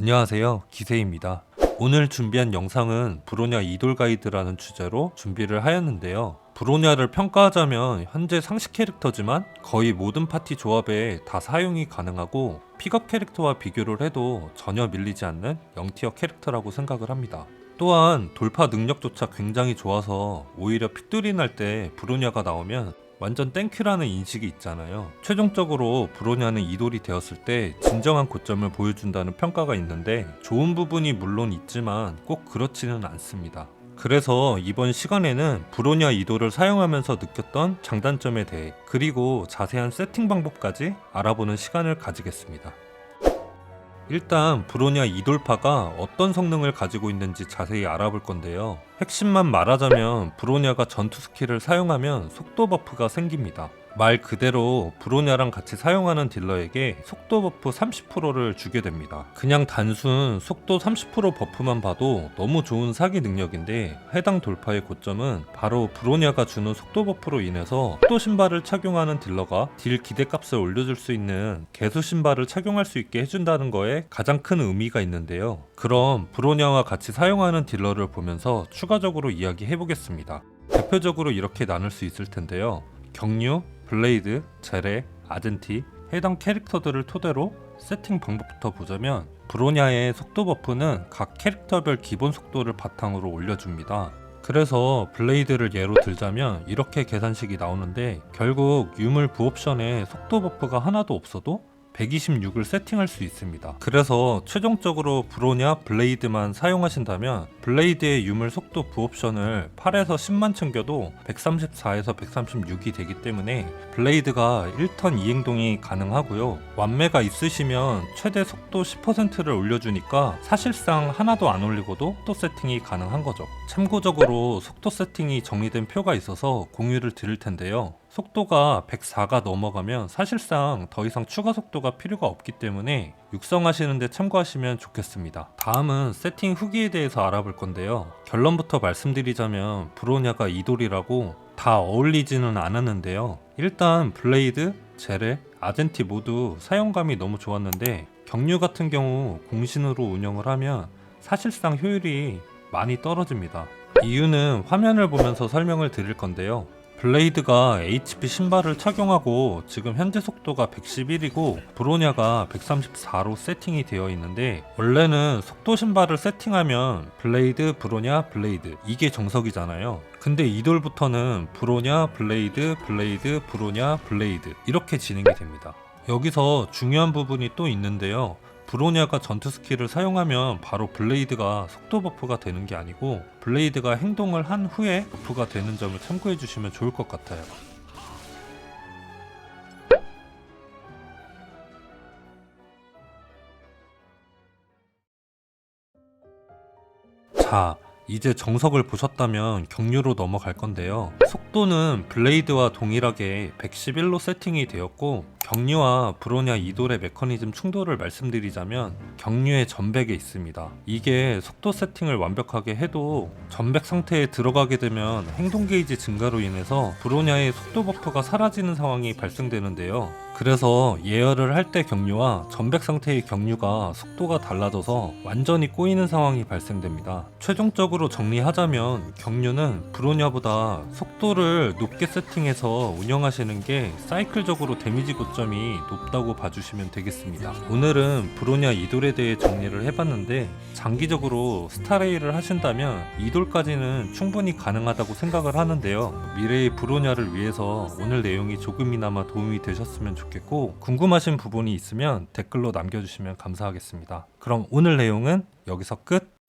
안녕하세요. 기세입니다. 오늘 준비한 영상은 브로냐 이돌 가이드라는 주제로 준비를 하였는데요. 브로냐를 평가하자면 현재 상식 캐릭터지만 거의 모든 파티 조합에 다 사용이 가능하고 픽업 캐릭터와 비교를 해도 전혀 밀리지 않는 0티어 캐릭터라고 생각을 합니다. 또한 돌파 능력조차 굉장히 좋아서 오히려 핏돌이 날 때 브로냐가 나오면 완전 땡큐라는 인식이 있잖아요. 최종적으로 브로냐는 이돌이 되었을 때 진정한 고점을 보여준다는 평가가 있는데 좋은 부분이 물론 있지만 꼭 그렇지는 않습니다. 그래서 이번 시간에는 브로냐 이돌을 사용하면서 느꼈던 장단점에 대해 그리고 자세한 세팅 방법까지 알아보는 시간을 가지겠습니다. 일단 브로냐 이돌파가 어떤 성능을 가지고 있는지 자세히 알아볼 건데요. 핵심만 말하자면 브로냐가 전투 스킬을 사용하면 속도 버프가 생깁니다. 말 그대로 브로냐랑 같이 사용하는 딜러에게 속도 버프 30%를 주게 됩니다. 그냥 단순 속도 30% 버프만 봐도 너무 좋은 사기 능력인데 해당 돌파의 고점은 바로 브로냐가 주는 속도 버프로 인해서 속도 신발을 착용하는 딜러가 딜 기대값을 올려줄 수 있는 개수 신발을 착용할 수 있게 해준다는 거에 가장 큰 의미가 있는데요. 그럼 브로냐와 같이 사용하는 딜러를 보면서 추가적으로 이야기해 보겠습니다. 대표적으로 이렇게 나눌 수 있을 텐데요. 경류, 블레이드, 제레, 아젠티 해당 캐릭터들을 토대로 세팅 방법부터 보자면 브로냐의 속도 버프는 각 캐릭터별 기본 속도를 바탕으로 올려줍니다. 그래서 블레이드를 예로 들자면 이렇게 계산식이 나오는데 결국 유물 부옵션에 속도 버프가 하나도 없어도 126을 세팅할 수 있습니다. 그래서 최종적으로 브로냐 블레이드만 사용하신다면 블레이드의 유물 속도 부옵션을 8에서 10만 챙겨도 134에서 136이 되기 때문에 블레이드가 1턴 이행동이 가능하고요. 완매가 있으시면 최대 속도 10%를 올려주니까 사실상 하나도 안 올리고도 또 세팅이 가능한 거죠. 참고적으로 속도 세팅이 정리된 표가 있어서 공유를 드릴 텐데요. 속도가 104가 넘어가면 사실상 더 이상 추가 속도가 필요가 없기 때문에 육성하시는데 참고하시면 좋겠습니다. 다음은 세팅 후기에 대해서 알아볼 건데요. 결론부터 말씀드리자면 브로냐가 이돌이라고 다 어울리지는 않았는데요. 일단 블레이드, 제레, 아젠티 모두 사용감이 너무 좋았는데 경류 같은 경우 공신으로 운영을 하면 사실상 효율이 많이 떨어집니다. 이유는 화면을 보면서 설명을 드릴 건데요. 블레이드가 HP 신발을 착용하고 지금 현재 속도가 111이고 브로냐가 134로 세팅이 되어 있는데 원래는 속도 신발을 세팅하면 블레이드, 브로냐, 블레이드 이게 정석이잖아요. 근데 이돌부터는 브로냐, 블레이드, 블레이드, 브로냐, 블레이드 이렇게 진행이 됩니다. 여기서 중요한 부분이 또 있는데요. 브로냐가 전투 스킬을 사용하면 바로 블레이드가 속도 버프가 되는 게 아니고 블레이드가 행동을 한 후에 버프가 되는 점을 참고해 주시면 좋을 것 같아요. 자, 이제 정석을 보셨다면 경류로 넘어갈 건데요. 속도는 블레이드와 동일하게 111로 세팅이 되었고 경류와 브로냐 이돌의 메커니즘 충돌을 말씀드리자면 경류의 전백에 있습니다. 이게 속도 세팅을 완벽하게 해도 전백 상태에 들어가게 되면 행동 게이지 증가로 인해서 브로냐의 속도 버프가 사라지는 상황이 발생되는데요. 그래서 예열을 할 때 경류와 전백 상태의 경류가 속도가 달라져서 완전히 꼬이는 상황이 발생됩니다. 최종적으로 정리하자면 경류는 브로냐보다 속도를 높게 세팅해서 운영하시는 게 사이클적으로 데미지 고 점이 높다고 봐주시면 되겠습니다. 오늘은 브로냐 이돌에 대해 정리를 해봤는데 장기적으로 스타레이를 하신다면 이돌까지는 충분히 가능하다고 생각을 하는데요. 미래의 브로냐를 위해서 오늘 내용이 조금이나마 도움이 되셨으면 좋겠고 궁금하신 부분이 있으면 댓글로 남겨주시면 감사하겠습니다. 그럼 오늘 내용은 여기서 끝.